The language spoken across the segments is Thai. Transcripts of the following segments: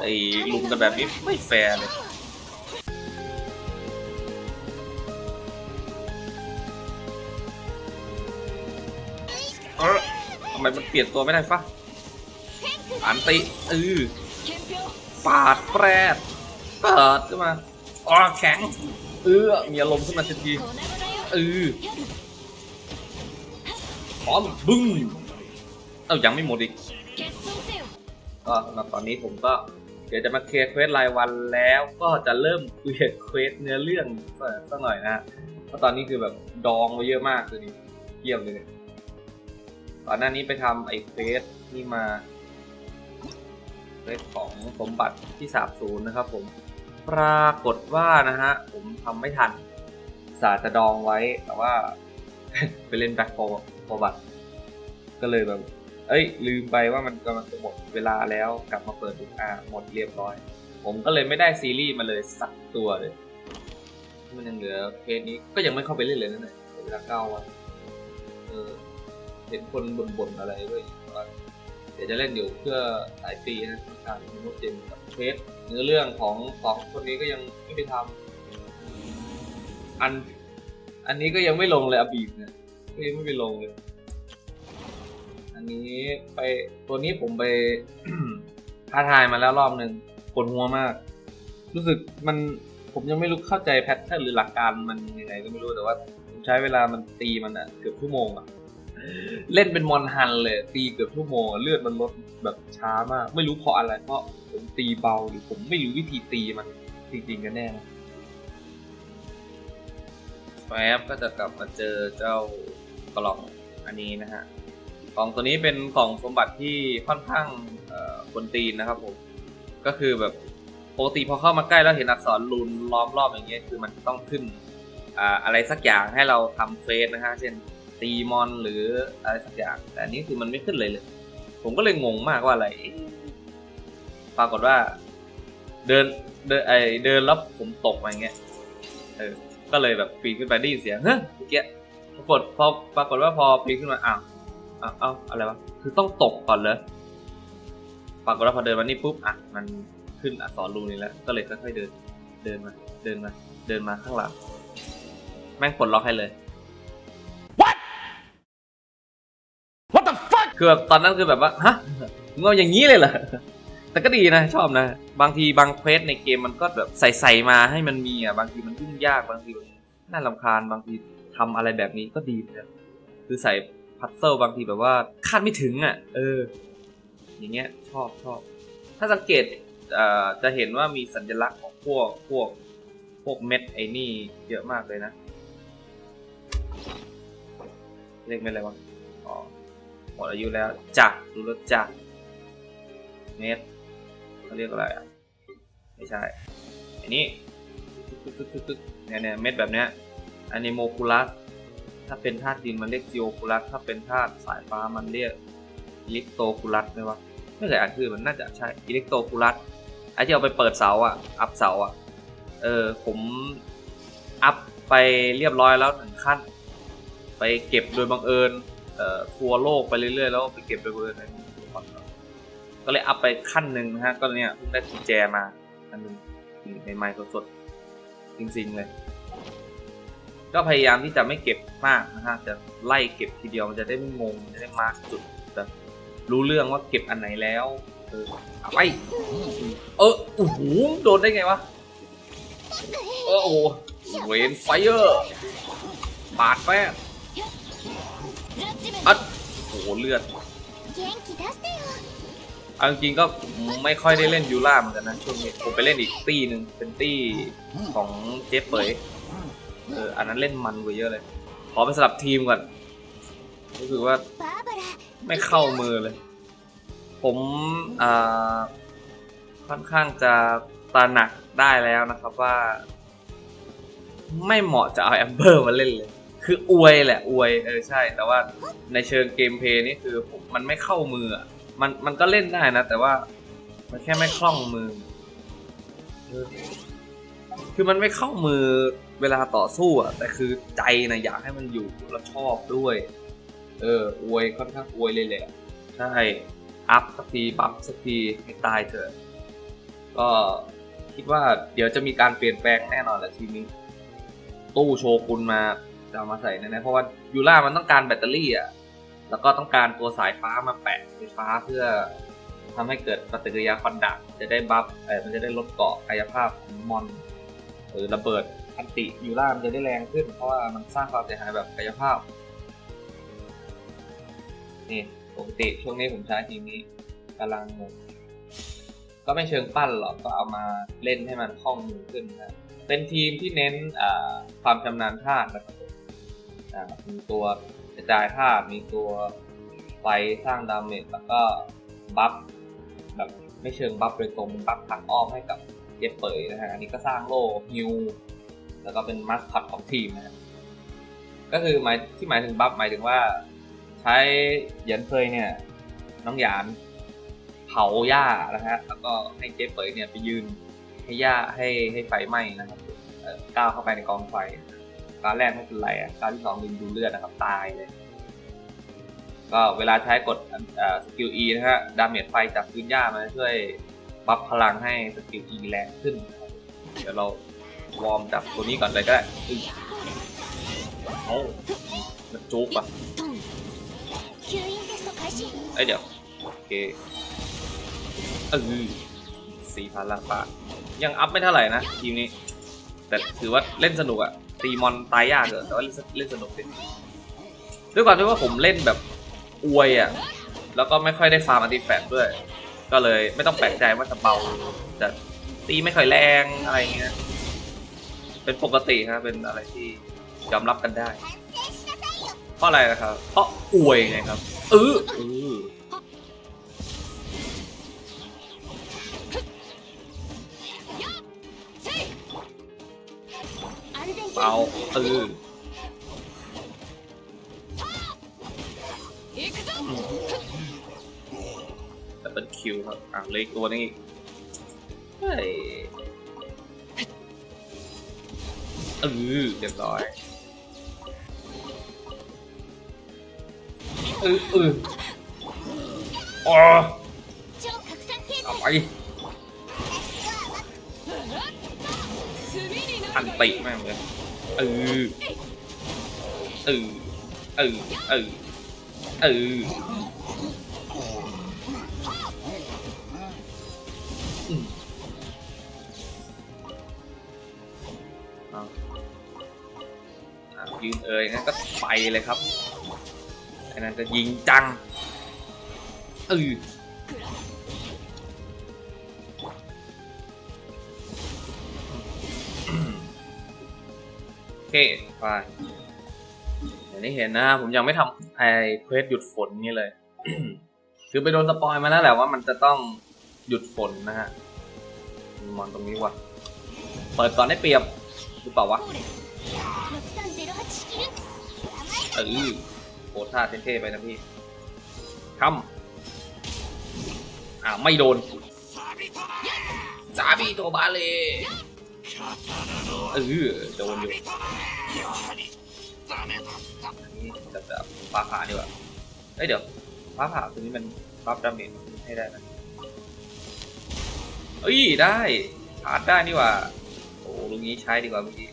ไอ้ลุมกันแบบนี้ไม่แฟร์เลยเออทำไมมันเปลี่ยนตัวไม่ได้ฟะอันติเออปาดแปรดเปิดขึ้นมาอ๋อแข็งเออมีอารมณ์ขึ้นมาทันทีเออพร้อมบึ้งเอ้ายังไม่หมดอีก ก็สำหรับตอนนี้ผมก็เดี๋ยวจะมาเคลียร์เควสรายวันแล้วก็จะเริ่มเคลียร์เควสเนื้อเรื่องสักหน่อยนะเพราะตอนนี้คือแบบดองไว้เยอะมากคือนี่เกี่ยมเลยเนี่ยก่อนหน้านี้ไปทำไอ้เควสนี่มาเควสของสมบัติที่สาบสูญนะครับผมปรากฏว่านะฮะผมทำไม่ทันสาจะดองไว้แต่ว่า ไปเล่นแบ็คโฟร์บัตก็เลยแบบ เอ้ย ลืมไปว่ามันกำลังจะหมดเวลาแล้วกลับมาเปิดดูอ่าหมดเรียบร้อย ผมก็เลยไม่ได้ซีรีส์มาเลยสักตัวเลย มันยังเหลือเพจนี้ก็ยังไม่เข้าไปเล่นเลยนั่นแหละเวลาเก้าวันเออเห็นคนบ่นๆอะไรด้วยว่าเดี๋ยวจะเล่นเดี๋ยวเพื่อสายปีนะองการมีโมเจนกับเพจเนื้อเรื่องของสองคนนี้ก็ยังไม่ไปทำอัน อันนี้ก็ยังไม่ลงเลยอบีบเนี่ยก็ยังไม่ไปลงเลย นี้ไปตัวนี้ผมไปท้าทายมาแล้วรอบหนึ่งปวดหัวมาก รู้สึกมันผมยังไม่รู้เข้าใจแพทเทิร์นหรือหลักการมันยังไงก็ไม่รู้แต่ว่าผมใช้เวลามันตีมันอะเกือบชั่วโมงอะเล่นเป็นมอนฮันเลย ตีเกือบชั่วโมงเลือดมันลดแบบช้ามาก ไม่รู้เพราะอะไร เพราะผมตีเบาหรือผมไม่รู้วิธีตีมันจริงๆกันแน่นะแฟบก็จะกลับมาเจอเจ้ากล่องอันนี้นะฮะ กล่องตัวนี้เป็นกล่องสมบัติที่ค่อนข้างคนตีนนะครับผม ก็คือแบบปกติพอเข้ามาใกล้แล้วเห็นอักษรลูนล้อมรอบอย่างเงี้ยคือมันต้องขึ้นออะไรสักอย่างให้เราทำเฟสนะฮะเช่นตีมอนหรืออะไรสักอย่าง แต่อันนี้คือมันไม่ขึ้นเลยเลย ผมก็เลยงงมากว่าอะไร ปรากฏว่า เดินเดินไอเดินแล้วผมตกมาอย่างเงี้ยเออก็เลยแบบปีนขึ้นไปได้ยินเสียงเฮ้ยเมื่อกี้ปรากฏพอปรากฏว่าพอปีนขึ้นมาอ้าว อ้าวอ้าวอะไรวะ คือต้องตกก่อนเลยปรากฏว่าพอเดินมานี่ปุ๊บ อะ มันขึ้นอักษรรูนี้แล้ว ก็เลยค่อยๆเดิน เดินมา เดินมา เดินมาข้างหลัง แม่งปลดล็อกให้เลย What the fuck คือแบบตอนนั้นคือแบบว่า ฮะมึงเอาอย่างนี้เลยเหรอ แต่ก็ดีนะ ชอบนะ บางทีบางเควสในเกมมันก็แบบใส่ๆมาให้มันมีอะ บางทีมันยุ่งยาก บางทีมันน่าลำคาญ บางทีทำอะไรแบบนี้ก็ดีนะคือใส่ พัซเซิลบางทีแบบว่าคาดไม่ถึงอะ เออ อย่างเงี้ยชอบชอบถ้าสังเกตเอ่อจะเห็นว่ามีสัญลักษณ์ของพวกพวกพวกเม็ดไอ้นี่เยอะมากเลยนะ เรียกเม็ดอะไรวะอ๋อหมดอายุแล้วจ้ะดูรถจ้ะเม็ดเขาเรียกอะไรอะไม่ใช่อันนี้เนี่ยเนี่ยเม็ดแบบเนี้ยอนิโมคูลัส ถ้าเป็นธาตุดินมันเรียกจิโอคูลัสถ้าเป็นธาตุสายฟ้ามันเรียกอิเล็กโตคูลัสไหมวะไม่เคยอ่านคือมันน่าจะใช่อิเล็กโตคูลัสไอที่เอาไปเปิดเสาอะอัพเสาอะเออผมอัพไปเรียบร้อยแล้วหนึ่งขั้น ไปเก็บโดยบังเอิญเอ่อทัวโลกไปเรื่อยๆแล้วไปเก็บโดยบังเอิญในก่อนก็เลยอัพไปขั้นหนึ่งนะฮะก็เนี่ยเพิ่งได้กุญแจมาอันหนึงในไมค์สดๆจริงๆเลย ก็พยายามที่จะไม่เก็บมากนะฮะจะไล่เก็บทีเดียวมันจะได้ไม่งงจะได้มาร์กจุดแบบรู้เรื่องว่าเก็บอันไหนแล้วเออเอาไปเออโอ้โหโดนได้ไงวะเออโอ้โหเวนไฟเออร์ปาดแป้งอัดโอ้เลือดเอาจริงก็ไม่ค่อยได้เล่นยูล่าเหมือนกันนะช่วงนี้ผมไปเล่นอีกตี้หนึ่งเป็นตี้ของเจฟเปย เอออันนั้นเล่นมันกว่าเยอะเลย ขอไปสลับทีมก่อน รู้สึกว่าไม่เข้ามือเลย ผมอ่าค่อนข้างจะตระหนักได้แล้วนะครับว่า ไม่เหมาะจะเอาแอมเบอร์มาเล่นเลย คืออวยแหละอวยเออใช่ แต่ว่าในเชิงเกมเพลย์นี่คือผมมันไม่เข้ามือมันมันก็เล่นได้นะ แต่ว่ามันแค่ไม่คล่องมือ คือมันไม่เข้ามือเวลาต่อสู้อะแต่คือใจนะอยากให้มันอยู่แล้วชอบด้วย เอออวยค่อนข้างอวยเลยแหละใช่อัพสักทีบัฟสักทีให้ตายเถอะ ก็คิดว่าเดี๋ยวจะมีการเปลี่ยนแปลงแน่นอนแหละทีนี้ ตู้โชกุนมาจะเอามาใส่แน่ๆเพราะว่ายูล่ามันต้องการแบตเตอรี่อะแล้วก็ต้องการตัวสายฟ้ามาแปะไฟฟ้าเพื่อทำให้เกิดปฏิกิริยาควันดับจะได้บัฟเออมันจะได้ลดเกาะกายภาพของมอน หรือระเบิดอันติยูล่ามันจะได้แรงขึ้น เพราะว่ามันสร้างความเสียหายแบบกายภาพ นี่ปกติช่วงนี้ผมใช้ทีมนี้กำลังงงก็ไม่เชิงปั้นหรอกก็เอามาเล่นให้มันคล่องมือขึ้นนะเป็นทีมที่เน้นความชำนาญธาตุนะครับผมอ่ามีตัวกระจายธาตุมีตัวไฟสร้างดาเมจแล้วก็บัฟแบบไม่เชิงบัฟโดยตรงบัฟผักอ้อมให้กับ เย็บเปยนะฮะอันนี้ก็สร้างโล่ฮิวแล้วก็เป็นมัสคอตของทีมนะฮะก็คือหมายที่หมายถึงบัฟหมายถึงว่าใช้เหยันเฟยเนี่ยน้องหยานเผาหญ้านะฮะแล้วก็ให้เจ๊เปยเนี่ยไปยืนให้หญ้าให้ให้ไฟไหม้นะครับเก้าวเข้าไปในกองไฟ การแรกไม่เป็นไรอะการที่สองดึงดูเลือดนะครับตายเลย ก็เวลาใช้กดสกิล E นะฮะดาเมจไฟจากพื้นหญ้ามันจะช่วย บัฟพลังให้สกิลอีแรงขึ้น เดี๋ยวเราวอร์มดับตัวนี้ก่อนเลยก็ได้เอ้ามันจุกปะไอเดี๋ยว โอเคเออสี่พันละปะยังอัพไม่เท่าไหร่นะ ทีมนี้ แต่ถือว่าเล่นสนุกอะตีมอนตายยากเลยแต่ว่าเล่นสนุกดิด้วยความที่ว่าผมเล่นแบบอวยอะแล้วก็ไม่ค่อยได้ฟาร์มอันติแฟตด้วย ก็เลยไม่ต้องแปลกใจว่าจะเบาจะตีไม่ค่อยแรงอะไรเงี้ย เป็นปกติครับ เป็นอะไรที่ยอมรับกันได้ เพราะอะไรนะครับ เพราะอวยไงครับเออเออเบาเออับเบิลคิวครับอ่าเล็กตัวนี้เฮ้ยเออเรียบร้อยเออเอออ๋อเอาไปอันติมากเลยเออเออเออเออเออ ยืนเอ่ยงั้นก็ไปเลยครับไอ้นั่นจะยิงจังเออโอเคไปอย่างที่เห็นนะ ผมยังไม่ทำไอเควสหยุดฝนนี่เลย คือไปโดนสปอยมาแล้วแหละว่ามันจะต้องหยุดฝนนะฮะมีมอนตรงนี้วะเปิดก่อนได้เปรียบหรือเปล่าวะ เออโคท่าเท่ๆไปนะพี่ทำอ่าไม่โดนซาบิโตบาเลเออโดนอยู่นี่จะแบบฟ้าผ่าดีกว่าเอ้ยเดี๋ยวฟ้าผ่าตัวนี้มันบัฟดาเมจให้ได้นะเอ้ยได้ชาได้นี่ว่าโอ้ลุงนี้ใช้ดีกว่าเมื่อกี้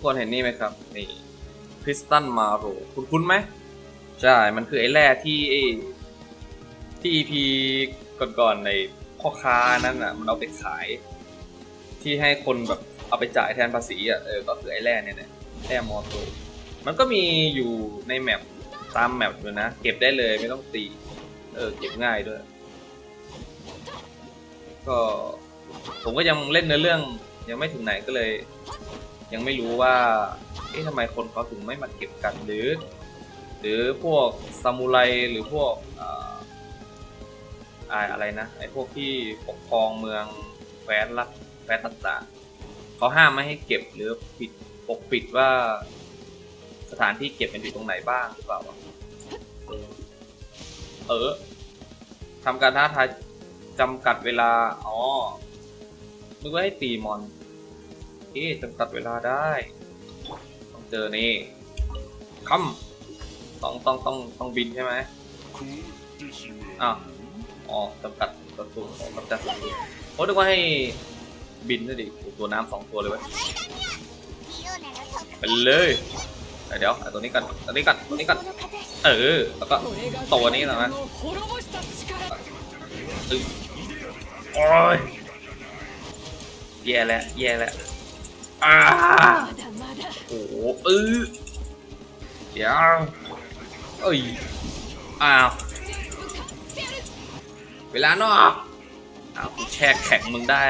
ทุกคนเห็นนี่ไหมครับนี่คริสตันมาโรคุณคุ้นๆไหมใช่ มันคือไอ้แร่ที่ที่ EP ก่อนๆในพ่อค้านั่นอะ มันเอาไปขาย ที่ให้คนแบบเอาไปจ่ายแทนภาษีอะเออก็คือไอ้แร่เนี่ยแหละแร่มอโตมันก็มีอยู่ในแมปตามแมปเลยนะ เก็บได้เลยไม่ต้องตี เออ เก็บง่ายด้วย ก็ ผมก็ยังเล่นในอเรื่องยังไม่ถึงไหนก็เลย ยังไม่รู้ว่า เอ๊ะทำไมคนเขาถึงไม่มาเก็บกันหรือ หรือพวกซามูไรหรือพวกอ่าอะไรนะไอ้พวกที่ปกครองเมืองแคว้นรัฐแคว้นต่างๆเขาห้ามไม่ให้เก็บหรือปิดปกปิดว่า สถานที่เก็บมันอยู่ตรงไหนบ้างหรือเปล่าเออเออทำการท้าทายจำกัดเวลา อ๋อนึกว่าให้ตีมอน ที่จำกัดเวลาได้ ต้องเจอนี่คัมต้องต้องต้องต้องบินใช่ไหมอ้าวอ๋อจำกัดกระสุนของกำจัดเพราะนึกว่าให้บินซะดิตัวน้ำสองตัวเลยเว้ไปเลยเดี๋ยวตัวนี้กันตัวนี้กันตัวนี้กันเออแล้วก็ตัวนี้นะมันโอ้ยแย่แล้วแย่แล้ว อ้าโอ้โหเออเดี๋ยวเอ้ยอ้าวเวลานอกอ้าวกูแช่แข็งมึงได้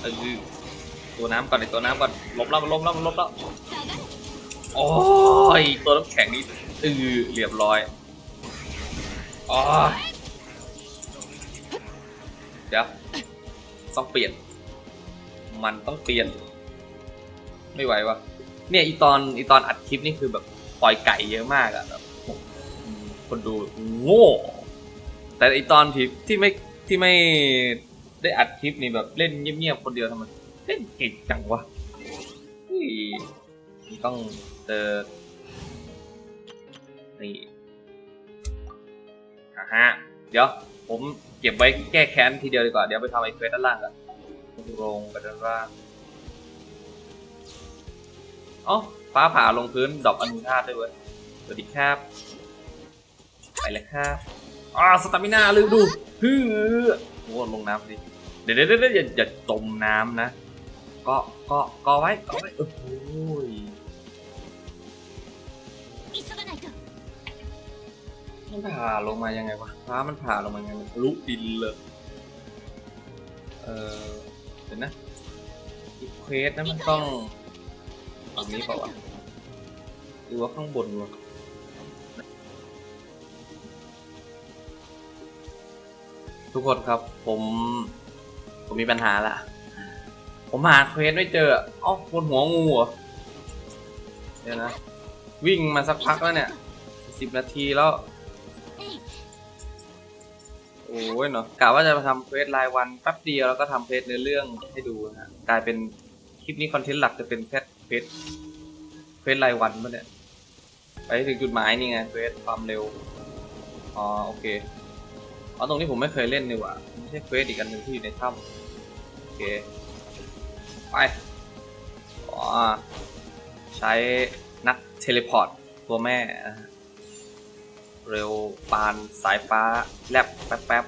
เออตัวน้ำก่อนไอตัวน้ำก่อนล้มแล้วล้มแล้วล้มแล้วโอ้ยตัวน้ำแข็งนี่เออเรียบร้อยอ๋อเดี๋ยวต้องเปลี่ยน มันต้องเปลี่ยน ไม่ไหววะเนี่ยอีตอนอีตอนอัดคลิปนี่คือแบบปล่อยไก่เยอะมากอะแบบคนดูโง่ แต่อีตอนที่ที่ไม่ที่ไม่ได้อัดคลิปนี่แบบเล่นเงียบๆคนเดียวทำไมเล่นเก่งจังวะนี่ต้องเจอนี่อะฮะ เดี๋ยว ผมเก็บไว้แก้แค้นทีเดียวดีกว่า เดี๋ยวไปทำไอ้เควสด้านล่างกันลงไปด้านล่าง อ๋อฟ้าผ่าลงพื้นดอกอนุธาตด้วยเว้ยสวัสดีครับไปเลยครับอ๋อสตามินาลืมดูฮือโอ้ลงน้ำดิเดี๋ยวเดี๋ยวอย่าอย่าจมน้ำนะกาะเกาะเกาะไว้เกาะไว้โอ้ยมันผ่าลงมายังไงวะฟ้ามันผ่าลงมายังไงมันทะลุดินเลยเออเห็นยวนะอีเควสนะมันต้อง ตรงนี้เปล่าวะหรือว่าข้างบนวะทุกคนครับ ผม ผมมีปัญหาละ ผมหาเควสไม่เจออ๋อบนหัวงูเหรอเดี๋ยวนะ วิ่งมาสักพักแล้วเนี่ยสิบนาทีแล้ว โอ้ยเนาะกะว่าจะมาทำเควสรายวันแป๊บเดียวแล้วก็ทำเควสเนื้อเรื่องให้ดูนะฮะกลายเป็นคลิปนี้คอนเทนต์หลักจะเป็นแค่ เควสเควสรายวันมาเนี่ยไปถึงจุดหมายนี่ไงเควสความเร็วอ๋อโอเคอ๋อตรงนี้ผมไม่เคยเล่นนี่หว่าไม่ใช่เควสอีกอันหนึ่งที่อยู่ในถ้ำโอเคไปอ๋อใช้นักเทเลพอร์ตตัวแม่ เร็วปานสายฟ้าแลบแป๊บแป๊บ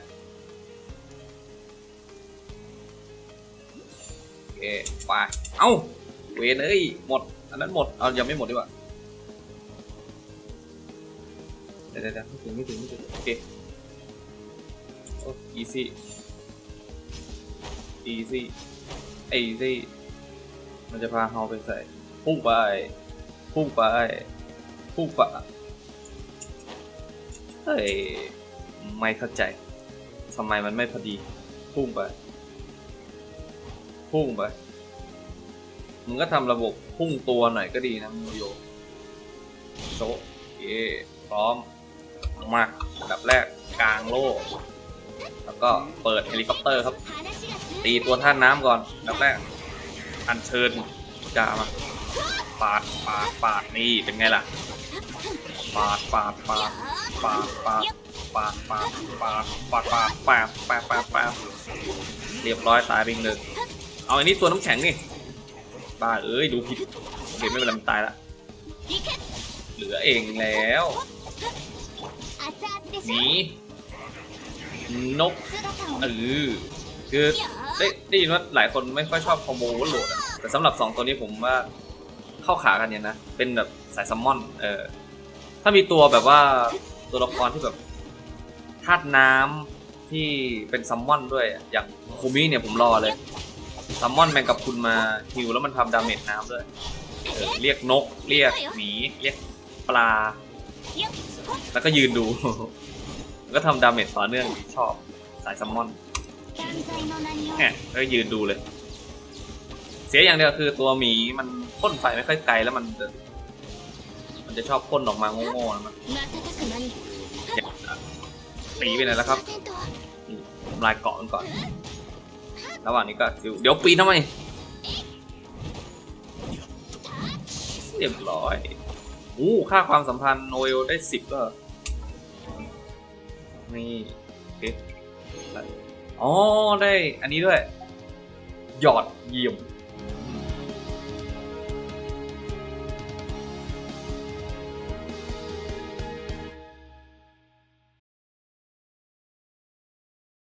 โอเคไปเอ้า เวนเอ้ยหมด อันนั้นหมด เอายังไม่หมดดีกว่าเดี๋ยวเดี๋ยวเดะไม่ถึงไม่ถึงไม่ถึงโอเคโอ้ easy easy easy มันจะพาเฮาไปใส่พุ่งไปพุ่งไปพุ่งไปเฮ้ยไม่เข้าใจทำไมมันไม่พอดี พุ่งไปพุ่งไป มึงก็ทำระบบพุ่งตัวหน่อยก็ดีนะมโยโซเยพร้อมมาดับแรกกลางโลก แล้วก็เปิดเฮลิคอปเตอร์ครับ ตีตัวท่านน้ำก่อนดับแรก อันเชิญจามาปาดปาดปาดนี่เป็นไงล่ะปาดปาดปาดปาดปาดปาดปาดปาดปาดปาดปาดปาดปาดเรียบร้อยตายไปหนึ่งเอาอันนี้ตัวน้ำแข็งนี่ บ้าเอ้ยดูผิดเกไม่เป็นไรตายละเหลือเองแล้วนีนกเออคือได้ได้ยินว่าหลายคนไม่ค่อยชอบคอมโบวัลโหลดแต่สำหรับ 2 ตัวนี้ผมว่าเข้าขากันเนี่ยนะ เป็นแบบสายซัมมอนเออถ้ามีตัวแบบว่าตัวละครที่แบบธาตุน้ำที่เป็นซัมมอนด้วยอย่างคูมิเนี่ยผมรอเลย ซัมมอนแมงกับคุณมาฮิวแล้วมันทำดาเมจน้ำด้วยเเรียกนก เรียกหมี เรียกปลา แล้วก็ยืนดูก็ทำดาเมจต่อเนื่องชอบสายซัมมอนเนี่ยแล้วยืนดูเลย เสียอย่างเดียวคือตัวหมีมันพ่นไฟไม่ค่อยไกลแล้วมันมันจะชอบพ่นออกมาโง่ๆนะมันตีไปไหนแล้วครับทลายเกาะก่อน ระหว่างนี้ก็เดี๋ยวเดี๋ยวปีนทำไมเรียบร้อยอู้ค่าความสัมพันธ์โนเอลได้สิบก็ นี่โอเคอ๋อ ได้อันนี้ด้วย หยอดเยี่ยม